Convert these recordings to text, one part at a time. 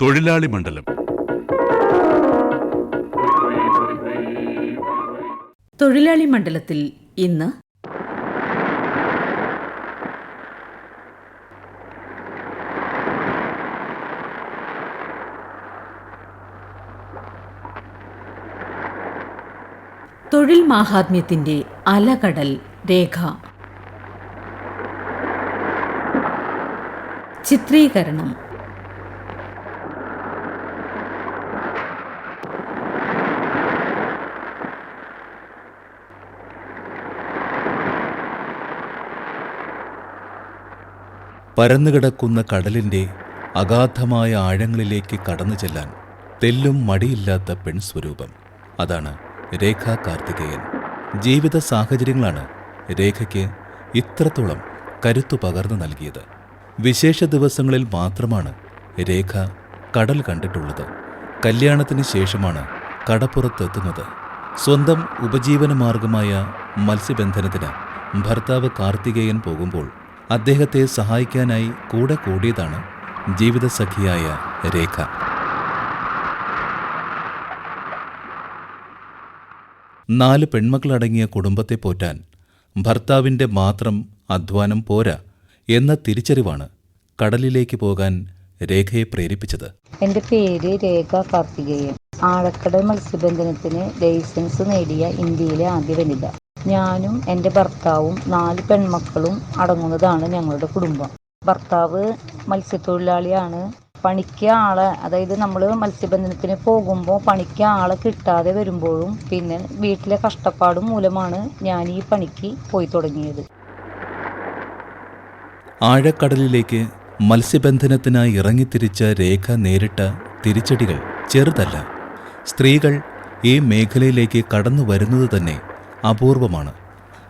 തൊഴിലാളി മണ്ഡലം. തൊഴിലാളി മണ്ഡലത്തിൽ ഇന്ന് തൊഴിൽ മാഹാത്മ്യത്തിന്റെ അലകടൽ രേഖ. ചിത്രീകരണം പരന്നുകിടക്കുന്ന കടലിന്റെ അഗാധമായ ആഴങ്ങളിലേക്ക് കടന്നു ചെല്ലാൻ തെല്ലും മടിയില്ലാത്ത പെൺസ്വരൂപം. അതാണ് രേഖ കാർത്തികേയൻ. ജീവിത സാഹചര്യങ്ങളാണ് രേഖയ്ക്ക് ഇത്രത്തോളം കരുത്തു പകർന്നു നൽകിയത്. വിശേഷ ദിവസങ്ങളിൽ മാത്രമാണ് രേഖ കടൽ കണ്ടിട്ടുള്ളത്. കല്യാണത്തിന് ശേഷമാണ് കടപ്പുറത്തെത്തുന്നത് സ്വന്തം ഉപജീവനമാർഗമായ മത്സ്യബന്ധനത്തിന് ഭർത്താവ് കാർത്തികേയൻ പോകുമ്പോൾ അദ്ദേഹത്തെ സഹായിക്കാനായി കൂടെ കൂടിയതാണ് ജീവിതസഖിയായ രേഖ. നാല് പെൺമക്കളടങ്ങിയ കുടുംബത്തെ പോറ്റാൻ ഭർത്താവിന്റെ മാത്രം അധ്വാനം പോരാ എന്ന തിരിച്ചറിവാണ് കടലിലേക്ക് പോകാൻ രേഖയെ പ്രേരിപ്പിച്ചത്. എന്റെ പേര് രേഖ കാർത്തികേയൻ. ആഴക്കടൽ മത്സ്യബന്ധനത്തിന് ലൈസൻസ് നേടിയ ഇന്ത്യയിലെ ആദ്യ വനിത. ഞാനും എന്റെ ഭർത്താവും നാല് പെൺമക്കളും അടങ്ങുന്നതാണ് ഞങ്ങളുടെ കുടുംബം. ഭർത്താവ് മത്സ്യത്തൊഴിലാളിയാണ്. പണിക്ക് ആളെ അതായത് നമ്മൾ മത്സ്യബന്ധനത്തിന് പോകുമ്പോൾ പണിക്ക് ആളെ കിട്ടാതെ വരുമ്പോഴും പിന്നെ വീട്ടിലെ കഷ്ടപ്പാടും മൂലമാണ് ഞാൻ ഈ പണിക്ക് പോയി തുടങ്ങിയത്. ആഴക്കടലിലേക്ക് മത്സ്യബന്ധനത്തിനായി ഇറങ്ങിത്തിരിച്ച രേഖ നേരിട്ട തിരിച്ചടികൾ ചെറുതല്ല. സ്ത്രീകൾ ഈ മേഖലയിലേക്ക് കടന്നു വരുന്നത് തന്നെ അപൂർവമാണ്.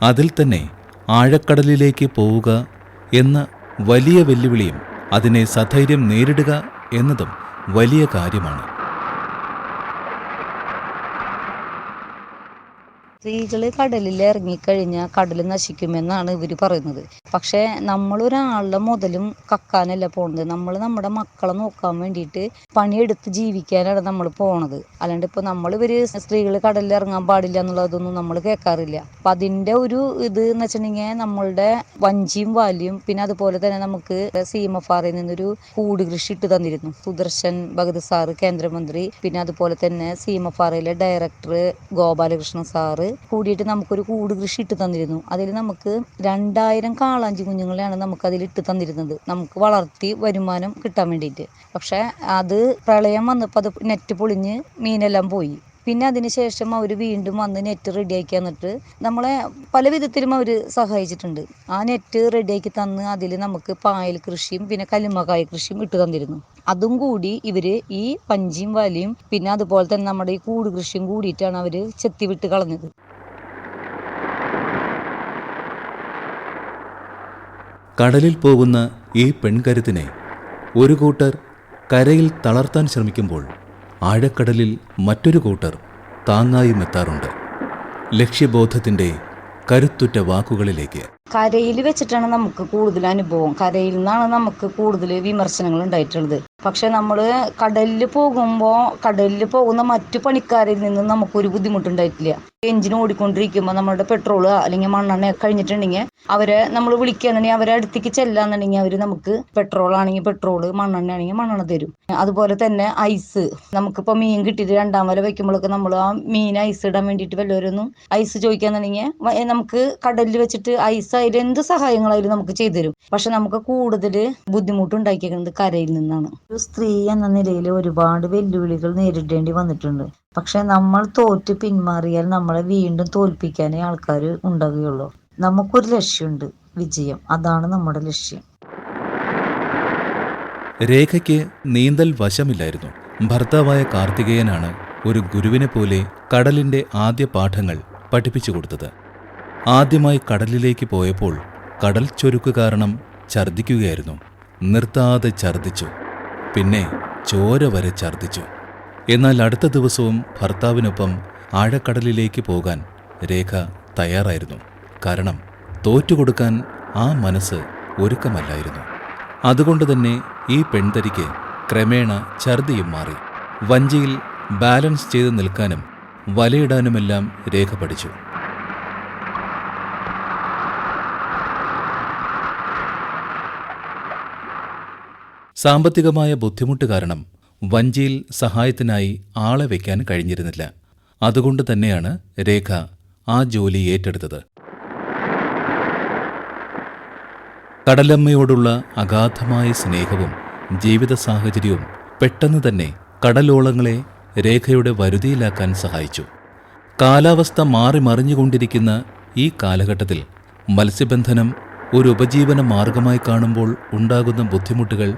അതിൽ തന്നെ ആഴക്കടലിലേക്ക് പോവുക എന്ന വലിയ വെല്ലുവിളിയും അതിനെ സധൈര്യം നേരിടുക എന്നതും വലിയ കാര്യമാണ്. സ്ത്രീകൾ കടലിൽ ഇറങ്ങിക്കഴിഞ്ഞാൽ കടൽ നശിക്കുമെന്നാണ് ഇവർ പറയുന്നത്. പക്ഷേ നമ്മളൊരാളുടെ മുതലും കക്കാനല്ല പോണത്. നമ്മൾ നമ്മുടെ മക്കളെ നോക്കാൻ വേണ്ടിയിട്ട് പണിയെടുത്ത് ജീവിക്കാനാണ് നമ്മൾ പോണത്. അല്ലാണ്ട് ഇപ്പോൾ നമ്മൾ ഇവർ സ്ത്രീകൾ കടലിൽ ഇറങ്ങാൻ പാടില്ല എന്നുള്ളതൊന്നും നമ്മൾ കേൾക്കാറില്ല. അപ്പം അതിന്റെ ഒരു ഇത് എന്ന് വെച്ചിട്ടുണ്ടെങ്കിൽ നമ്മളുടെ വഞ്ചിയും വാലിയും പിന്നെ അതുപോലെ തന്നെ നമുക്ക് സീമഫാറിൽ നിന്നൊരു കൂട് കൃഷി ഇട്ട് തന്നിരുന്നു. സുദർശൻ ഭഗത് സാറ് കേന്ദ്രമന്ത്രി പിന്നെ അതുപോലെ തന്നെ സീമഫാറയിലെ ഡയറക്ടർ ഗോപാലകൃഷ്ണൻ സാറ് കൂടിയിട്ട് നമുക്കൊരു കൂട് കൃഷി ഇട്ട് തന്നിരുന്നു. അതിൽ നമുക്ക് രണ്ടായിരം കാളാഞ്ചി കുഞ്ഞുങ്ങളെയാണ് നമുക്ക് അതിൽ ഇട്ട് തന്നിരുന്നത്. നമുക്ക് വളർത്തി വരുമാനം കിട്ടാൻ വേണ്ടിയിട്ട്. പക്ഷേ അത് പ്രളയം വന്നപ്പോൾ അത് നെറ്റ് പൊളിഞ്ഞ് മീനെല്ലാം പോയി. പിന്നെ അതിനുശേഷം അവർ വീണ്ടും വന്ന് നെറ്റ് റെഡിയാക്കി തന്നിട്ട് നമ്മളെ പല വിധത്തിലും അവർ സഹായിച്ചിട്ടുണ്ട്. ആ നെറ്റ് റെഡിയാക്കി തന്ന് അതിൽ നമുക്ക് പായൽ കൃഷിയും പിന്നെ കല്ലുമ്മക്കായ കൃഷിയും ഇട്ട് തന്നിരുന്നു. അതും കൂടി ഇവർ ഈ പഞ്ചിയും വലിയും പിന്നെ അതുപോലെ തന്നെ നമ്മുടെ ഈ കൂട് കൃഷിയും കൂടിയിട്ടാണ് അവർ ചെത്തി വിട്ട് കളഞ്ഞത്. കടലിൽ പോകുന്ന ഈ പെൺകരുത്തിനെ ഒരു കൂട്ടർ കരയിൽ തളർത്താൻ ശ്രമിക്കുമ്പോൾ ആഴക്കടലിൽ മറ്റൊരു കൂട്ടർ താങ്ങായും എത്താറുണ്ട് ലക്ഷ്യബോധത്തിന്റെ കരുത്തുറ്റ വാക്കുകളിലേക്ക്. കരയിൽ വെച്ചിട്ടാണ് നമുക്ക് കൂടുതൽ അനുഭവം. കരയിൽ നിന്നാണ് നമുക്ക് കൂടുതൽ വിമർശനങ്ങൾ ഉണ്ടായിട്ടുള്ളത്. പക്ഷെ നമ്മൾ കടലിൽ പോകുമ്പോൾ കടലിൽ പോകുന്ന മറ്റു പണിക്കാരിൽ നിന്ന് നമുക്കൊരു ബുദ്ധിമുട്ടുണ്ടായിട്ടില്ല. എഞ്ചിൻ ഓടിക്കൊണ്ടിരിക്കുമ്പോൾ നമ്മുടെ പെട്രോൾ അല്ലെങ്കിൽ മണ്ണെണ്ണ കഴിഞ്ഞിട്ടുണ്ടെങ്കിൽ അവരെ നമ്മൾ വിളിക്കുകയാണെങ്കിൽ അവരെ അടുത്തേക്ക് ചെല്ലാന്നുണ്ടെങ്കിൽ അവർ നമുക്ക് പെട്രോൾ ആണെങ്കിൽ പെട്രോൾ മണ്ണെണ്ണ ആണെങ്കിൽ മണ്ണെണ്ണ തരും. അതുപോലെ തന്നെ ഐസ് നമുക്കിപ്പോൾ മീൻ കിട്ടിയിട്ട് രണ്ടാം വല വെക്കുമ്പോഴൊക്കെ നമ്മൾ ആ മീൻ ഐസ് ഇടാൻ വേണ്ടിയിട്ട് വല്ലവരൊന്നും ഐസ് ചോദിക്കാന്നുണ്ടെങ്കിൽ നമുക്ക് കടലിൽ വെച്ചിട്ട് ഐസ് ആയാലും എന്ത് സഹായങ്ങളായാലും നമുക്ക് ചെയ്തു തരും? പക്ഷെ നമുക്ക് കൂടുതൽ ബുദ്ധിമുട്ട് ഉണ്ടാക്കിയിരിക്കുന്നത് കരയിൽ നിന്നാണ്. ഒരു സ്ത്രീ എന്ന നിലയിൽ ഒരുപാട് വെല്ലുവിളികൾ നേരിടേണ്ടി വന്നിട്ടുണ്ട്. പക്ഷെ നമ്മൾ തോറ്റ് പിന്മാറിയാൽ നമ്മളെ വീണ്ടും തോൽപ്പിക്കാനേ ആൾക്കാർ ഉണ്ടാകുകയുള്ളൂ നമുക്കൊരു ലക്ഷ്യമുണ്ട് വിജയം. അതാണ് നമ്മുടെ ലക്ഷ്യം. രേഖയ്ക്ക് നീന്തൽ വശമില്ലായിരുന്നു. ഭർത്താവായ കാർത്തികേയനാണ് ഒരു ഗുരുവിനെ പോലെ കടലിന്റെ ആദ്യ പാഠങ്ങൾ പഠിപ്പിച്ചു കൊടുത്തത്. ആദ്യമായി കടലിലേക്ക് പോയപ്പോൾ കടൽ ചൊരുക്ക് കാരണം ഛർദ്ദിക്കുകയായിരുന്നു. നിർത്താതെ ഛർദ്ദിച്ചു. പിന്നെ ചോര വരെ ഛർദ്ദിച്ചു. എന്നാൽ അടുത്ത ദിവസവും ഭർത്താവിനൊപ്പം ആഴക്കടലിലേക്ക് പോകാൻ രേഖ തയ്യാറായിരുന്നു. കാരണം തോറ്റുകൊടുക്കാൻ ആ മനസ്സ് ഒരുക്കമല്ലായിരുന്നു. അതുകൊണ്ട് തന്നെ ഈ പെൺതരിക്ക് ക്രമേണ ഛർദിയും മാറി. വഞ്ചിയിൽ ബാലൻസ് ചെയ്ത് നിൽക്കാനും വലയിടാനുമെല്ലാം രേഖ പഠിച്ചു. സാമ്പത്തികമായ ബുദ്ധിമുട്ട് കാരണം വഞ്ചിയിൽ സഹായത്തിനായി ആളെ വയ്ക്കാൻ കഴിഞ്ഞിരുന്നില്ല. അതുകൊണ്ട് തന്നെയാണ് രേഖ ആ ജോലി ഏറ്റെടുത്തത്. കടലമ്മയോടുള്ള അഗാധമായ സ്നേഹവും ജീവിത സാഹചര്യവും പെട്ടെന്ന് തന്നെ കടലോളങ്ങളെ രേഖയുടെ വരുതിയിലാക്കാൻ സഹായിച്ചു. കാലാവസ്ഥ മാറി മറിഞ്ഞുകൊണ്ടിരിക്കുന്ന ഈ കാലഘട്ടത്തിൽ മത്സ്യബന്ധനം ഒരു ഉപജീവന മാർഗമായി കാണുമ്പോൾ ഉണ്ടാകുന്ന ബുദ്ധിമുട്ടുകൾ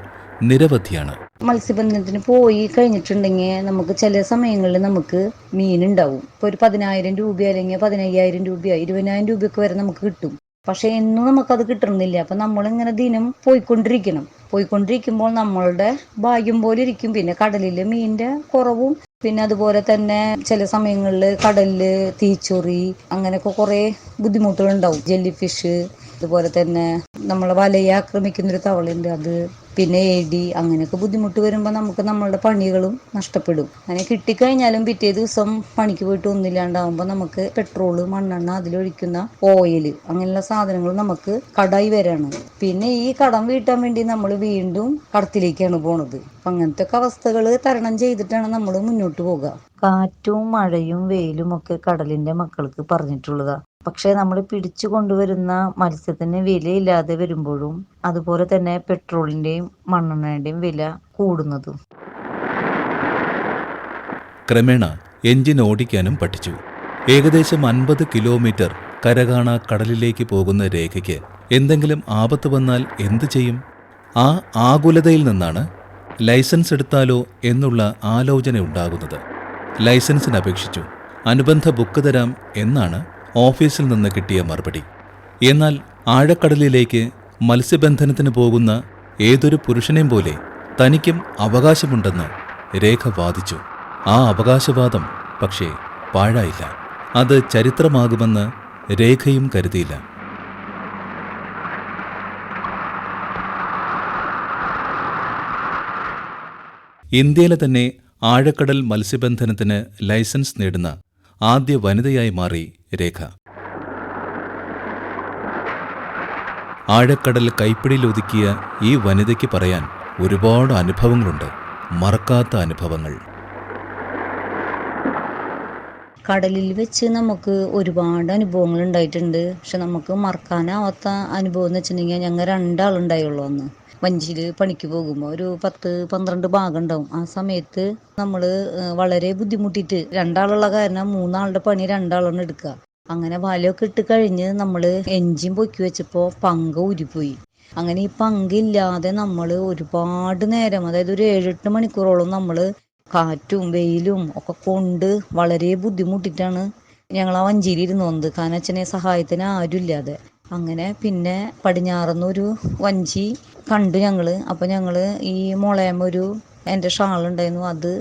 നിരവധിയാണ്. മത്സ്യബന്ധനത്തിന് പോയി കഴിഞ്ഞിട്ടുണ്ടെങ്കിൽ നമുക്ക് ചില സമയങ്ങളിൽ നമുക്ക് മീൻ ഉണ്ടാവും ഇപ്പൊ ഒരു പതിനായിരം രൂപ അല്ലെങ്കിൽ പതിനയ്യായിരം രൂപ ഇരുപതിനായിരം രൂപയൊക്കെ വരെ നമുക്ക് കിട്ടും. പക്ഷെ എന്നും നമുക്കത് കിട്ടുന്നില്ല അപ്പൊ നമ്മളിങ്ങനെ ദിനം പോയിക്കൊണ്ടിരിക്കണം. പോയിക്കൊണ്ടിരിക്കുമ്പോൾ നമ്മളുടെ ഭാഗ്യം പോലെ ഇരിക്കും. പിന്നെ കടലിലെ മീനിന്റെ കുറവും. പിന്നെ അതുപോലെ തന്നെ ചില സമയങ്ങളിൽ കടലിൽ തീച്ചൊറി അങ്ങനെയൊക്കെ കുറെ ബുദ്ധിമുട്ടുകൾ ഉണ്ടാവും ജെല്ലി ഫിഷ് അതുപോലെ തന്നെ നമ്മളെ വലയെ ആക്രമിക്കുന്ന ഒരു തവളയുണ്ട്. അത് പിന്നെ എടി അങ്ങനെയൊക്കെ ബുദ്ധിമുട്ട് വരുമ്പോൾ നമുക്ക് നമ്മളുടെ പണികളും നഷ്ടപ്പെടും. അങ്ങനെ കിട്ടിക്കഴിഞ്ഞാലും പിറ്റേ ദിവസം പണിക്ക് പോയിട്ട് ഒന്നില്ലാണ്ടാവുമ്പോൾ നമുക്ക് പെട്രോൾ മണ്ണെണ്ണ അതിലൊഴിക്കുന്ന ഓയിൽ അങ്ങനെയുള്ള സാധനങ്ങൾ നമുക്ക് കടായി വരാണ്. പിന്നെ ഈ കടം വീട്ടാൻ വേണ്ടി നമ്മൾ വീണ്ടും കടത്തിലേക്കാണ് പോണത്. അങ്ങനത്തെ ഒക്കെ അവസ്ഥകൾ തരണം ചെയ്തിട്ടാണ് നമ്മൾ മുന്നോട്ട് പോകുക കാറ്റും മഴയും വെയിലും ഒക്കെ കടലിന്റെ മക്കൾക്ക് പറഞ്ഞിട്ടുള്ളതാ. പക്ഷേ നമ്മൾ പിടിച്ചു കൊണ്ടുവരുന്ന മത്സ്യത്തിന് വിലയില്ലാതെ വരുമ്പോഴും അതുപോലെ തന്നെ പെട്രോളിന്റെയും മണ്ണെണ്ണയുടെയും വില കൂടുന്നതും. ക്രമേണ എഞ്ചിൻ ഓടിക്കാനും പഠിച്ചു. ഏകദേശം അൻപത് കിലോമീറ്റർ കരകാണ കടലിലേക്ക് പോകുന്ന രേഖയ്ക്ക് എന്തെങ്കിലും ആപത്ത് വന്നാൽ എന്തു ചെയ്യും? ആ ആകുലതയിൽ നിന്നാണ് ലൈസൻസ് എടുത്താലോ എന്നുള്ള ആലോചന ഉണ്ടാകുന്നത് ലൈസൻസിന് അപേക്ഷിച്ചു. അനുബന്ധ ബുക്ക് തരാം എന്നാണ് ഓഫീസിൽ നിന്ന് കിട്ടിയ മറുപടി. എന്നാൽ ആഴക്കടലിലേക്ക് മത്സ്യബന്ധനത്തിന് പോകുന്ന ഏതൊരു പുരുഷനെയും പോലെ തനിക്കും അവകാശമുണ്ടെന്ന് രേഖ വാദിച്ചു. ആ അവകാശവാദം പക്ഷേ പാഴായില്ല. അത് ചരിത്രമാകുമെന്ന് രേഖയും കരുതിയില്ല. ഇന്ത്യയിലെ തന്നെ ആഴക്കടൽ മത്സ്യബന്ധനത്തിന് ലൈസൻസ് നേടുന്ന ആദ്യ വനിതയായി മാറി രേഖ. ആഴക്കടൽ കൈപ്പിടിയിലൊതുക്കിയ ഈ വനിതയ്ക്ക് പറയാൻ ഒരുപാട് അനുഭവങ്ങളുണ്ട്. മറക്കാത്ത അനുഭവങ്ങൾ. കടലിൽ വെച്ച് നമുക്ക് ഒരുപാട് അനുഭവങ്ങൾ ഉണ്ടായിട്ടുണ്ട്. പക്ഷെ നമുക്ക് മറക്കാനാവാത്ത അനുഭവം എന്ന് വെച്ചിട്ടുണ്ടെങ്കിൽ ഞങ്ങൾ രണ്ടാളുണ്ടായുള്ളൂ അന്ന്. വഞ്ചിയിൽ പണിക്ക് പോകുമ്പോൾ ഒരു പത്ത് പന്ത്രണ്ട് ഭാഗം ഉണ്ടാവും. ആ സമയത്ത് നമ്മൾ വളരെ ബുദ്ധിമുട്ടിയിട്ട് രണ്ടാളുള്ള കാരണം മൂന്നാളുടെ പണി രണ്ടാളാണ് എടുക്കുക. അങ്ങനെ വലയൊക്കെ ഇട്ട് കഴിഞ്ഞ് നമ്മൾ എഞ്ചിൻ പൊക്കി വെച്ചപ്പോൾ പങ്ക ഊരിപ്പോയി. അങ്ങനെ ഈ പങ്കില്ലാതെ നമ്മൾ ഒരുപാട് നേരം അതായത് ഒരു ഏഴെട്ട് മണിക്കൂറോളം നമ്മൾ കാറ്റും വെയിലും ഒക്കെ കൊണ്ട് വളരെ ബുദ്ധിമുട്ടിട്ടാണ് ഞങ്ങൾ ആ വഞ്ചിയിൽ ഇരുന്ന് വന്നത്. കാരണം അച്ഛനെ സഹായത്തിന് ആരുമില്ലാതെ. അങ്ങനെ പിന്നെ പടിഞ്ഞാറുന്ന ഒരു വഞ്ചി കണ്ടു ഞങ്ങൾ. അപ്പൊ ഞങ്ങൾ ഈ മുളയമ്മ ഒരു എന്റെ ഷാൾ ഉണ്ടായിരുന്നു അത്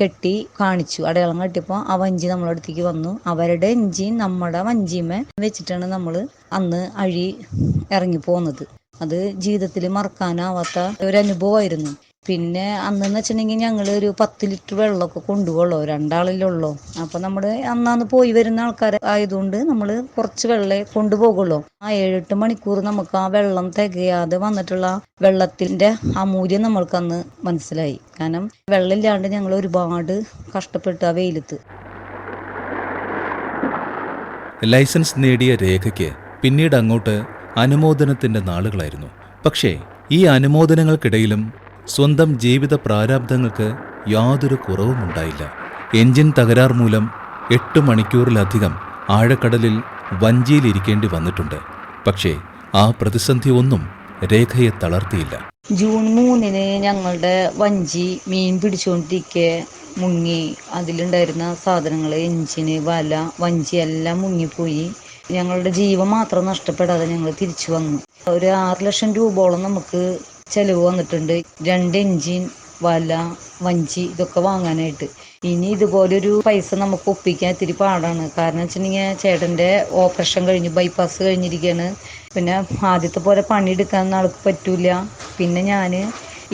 കെട്ടി കാണിച്ചു. അടയാളം കെട്ടിയപ്പോൾ ആ വഞ്ചി നമ്മളെ അടുത്തേക്ക് വന്നു. അവരുടെ എഞ്ചിൻ നമ്മുടെ വഞ്ചിമേ വെച്ചിട്ടാണ് നമ്മൾ അന്ന് അഴി ഇറങ്ങി പോകുന്നത് അത് ജീവിതത്തിൽ മറക്കാനാവാത്ത ഒരു അനുഭവമായിരുന്നു. പിന്നെ അന്നെന്ന് വെച്ചിട്ടുണ്ടെങ്കിൽ ഞങ്ങൾ ഒരു പത്ത് ലിറ്റർ വെള്ളമൊക്കെ കൊണ്ടുപോകുള്ളൂ. രണ്ടാളിലുള്ളൂ. അപ്പൊ നമ്മൾ അന്നാന്ന് പോയി വരുന്ന ആൾക്കാർ ആയതുകൊണ്ട് നമ്മൾ കുറച്ച് വെള്ളമേ കൊണ്ടുപോകുള്ളൂ. ആ ഏഴെട്ട് മണിക്കൂർ നമുക്ക് ആ വെള്ളം തികയാതെ വന്നിട്ടുള്ള വെള്ളത്തിന്റെ ആ മൂല്യം നമ്മൾക്ക് അന്ന് മനസ്സിലായി. കാരണം വെള്ളമില്ലാണ്ട് ഞങ്ങൾ ഒരുപാട് കഷ്ടപ്പെട്ടു ആ വെയിലത്ത്. ലൈസൻസ് നേടിയ രേഖയ്ക്ക് പിന്നീട് അങ്ങോട്ട് അനുമോദനത്തിന്റെ നാളുകളായിരുന്നു. പക്ഷേ ഈ അനുമോദനങ്ങൾക്കിടയിലും സ്വന്തം ജീവിത പ്രാരാബ്ദങ്ങൾക്ക് യാതൊരു കുറവും ഉണ്ടായില്ല എഞ്ചിൻ തകരാർ മൂലം എട്ട് മണിക്കൂറിലധികം ആഴക്കടലിൽ വഞ്ചിയിലിരിക്കേണ്ടി വന്നിട്ടുണ്ട്. പക്ഷേ ആ പ്രതിസന്ധി ഒന്നും രേഖയെ തളർത്തിയില്ല. ജൂൺ മൂന്നിന് ഞങ്ങളുടെ വഞ്ചി മീൻ പിടിച്ചുകൊണ്ടിരിക്കെ മുങ്ങി. അതിലുണ്ടായിരുന്ന സാധനങ്ങൾ എഞ്ചിന് വല വഞ്ചി എല്ലാം മുങ്ങിപ്പോയി. ഞങ്ങളുടെ ജീവൻ മാത്രം നഷ്ടപ്പെടാതെ ഞങ്ങൾ തിരിച്ചു വന്നു. ഒരു ആറ് ലക്ഷം രൂപയോളം നമുക്ക് ചെലവ് വന്നിട്ടുണ്ട്. രണ്ട് എഞ്ചിൻ വല വഞ്ചി ഇതൊക്കെ വാങ്ങാനായിട്ട്. ഇനി ഇതുപോലൊരു പൈസ നമുക്ക് ഒപ്പിക്കാൻ ഇത്തിരി പാടാണ്. കാരണം വെച്ചിട്ടുണ്ടെങ്കിൽ ചേട്ടന്റെ ഓപ്പറേഷൻ കഴിഞ്ഞു ബൈപ്പാസ് കഴിഞ്ഞിരിക്കുകയാണ്. പിന്നെ ആദ്യത്തെ പോലെ പണിയെടുക്കാൻ ആൾക്ക് പറ്റൂല. പിന്നെ ഞാൻ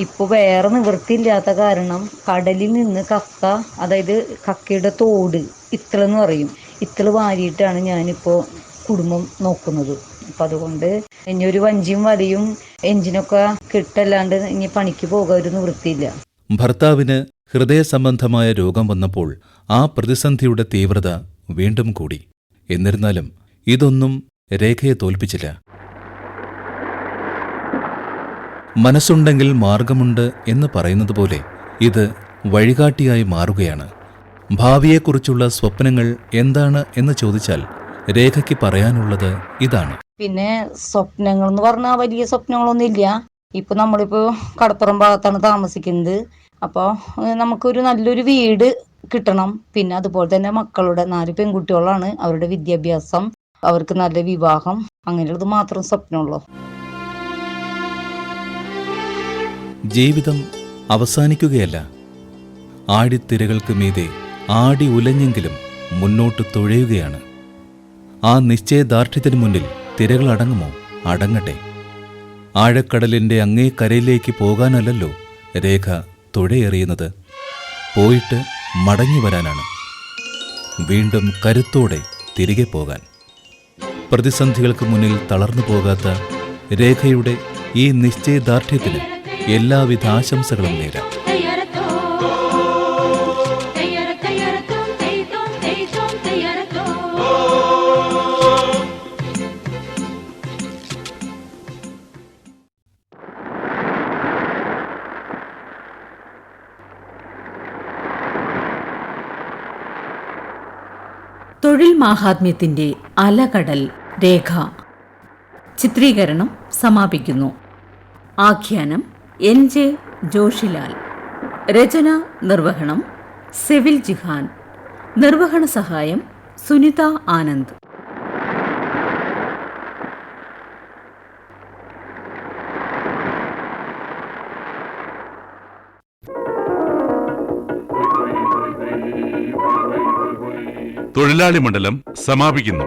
ഇപ്പോൾ വേറെ നിവൃത്തിയില്ലാത്ത കാരണം കടലിൽ നിന്ന് കക്ക അതായത് കക്കയുടെ തോട് ഇത്തിളെന്ന് പറയും. ഇത്ര വാരിയിട്ടാണ് ഞാനിപ്പോൾ കുടുംബം നോക്കുന്നത്. അപ്പം അതുകൊണ്ട് ഇനി ഒരു വഞ്ചിയും വലയും എഞ്ചിനൊക്കെ കിട്ടല്ലാണ്ട് ഇനി പണിക്ക് പോകാൻ നിവൃത്തിയില്ല. ഭർത്താവിന് ഹൃദയ സംബന്ധമായ രോഗം വന്നപ്പോൾ ആ പ്രതിസന്ധിയുടെ തീവ്രത വീണ്ടും കൂടി. എന്നിരുന്നാലും ഇതൊന്നും രേഖയെ തോൽപ്പിച്ചില്ല. മനസ്സുണ്ടെങ്കിൽ മാർഗമുണ്ട് എന്ന് പറയുന്നത് പോലെ ഇത് വഴികാട്ടിയായി മാറുകയാണ്. ഭാവിയെക്കുറിച്ചുള്ള സ്വപ്നങ്ങൾ എന്താണ് എന്ന് ചോദിച്ചാൽ രേഖയ്ക്ക് പറയാനുള്ളത് ഇതാണ്. പിന്നെ സ്വപ്നങ്ങൾ എന്ന് പറഞ്ഞാൽ വലിയ സ്വപ്നങ്ങളൊന്നും ഇല്ല ഇപ്പൊ നമ്മളിപ്പോ കടപ്പുറം ഭാഗത്താണ് താമസിക്കുന്നത്. അപ്പോൾ നമുക്കൊരു നല്ലൊരു വീട് കിട്ടണം. പിന്നെ അതുപോലെ തന്നെ മക്കളുടെ നാല് പെൺകുട്ടികളാണ് അവരുടെ വിദ്യാഭ്യാസം അവർക്ക് നല്ല വിവാഹം അങ്ങനെയുള്ളത് മാത്രം സ്വപ്നമുള്ളൂ. ജീവിതം അവസാനിക്കുകയല്ല. ആടിത്തിരകൾക്ക് മീതെ ആടി ഉലഞ്ഞെങ്കിലും മുന്നോട്ട് തുഴയുകയാണ്. ആ നിശ്ചയദാർഢ്യത്തിനു മുന്നിൽ തിരകൾ അടങ്ങുമോ? അടങ്ങട്ടെ. ആഴക്കടലിന്റെ അങ്ങേ കരയിലേക്ക് പോകാനല്ലല്ലോ രേഖ തുഴയെറിയുന്നത്. പോയിട്ട് മടങ്ങി വരാനാണ്. വീണ്ടും കരുത്തോടെ തിരികെ പോകാൻ. പ്രതിസന്ധികൾക്ക് മുന്നിൽ തളർന്നു പോകാത്ത രേഖയുടെ ഈ നിശ്ചയദാർഢ്യത്തിന് എല്ലാവിധ ആശംസകളും നേരാം. തൊഴിൽ മാഹാത്മ്യത്തിന്റെ അലകടൽ രേഖ. ചിത്രീകരണം സമാപിക്കുന്നു. ആഖ്യാനം എൻ. ജെ. ജോഷിലാൽ. രചന നിർവഹണം സെവിൽ ജിഹാൻ. നിർവഹണ സഹായം സുനിത ആനന്ദ്. തൊഴിലാളി മണ്ഡലം സമാപിക്കുന്നു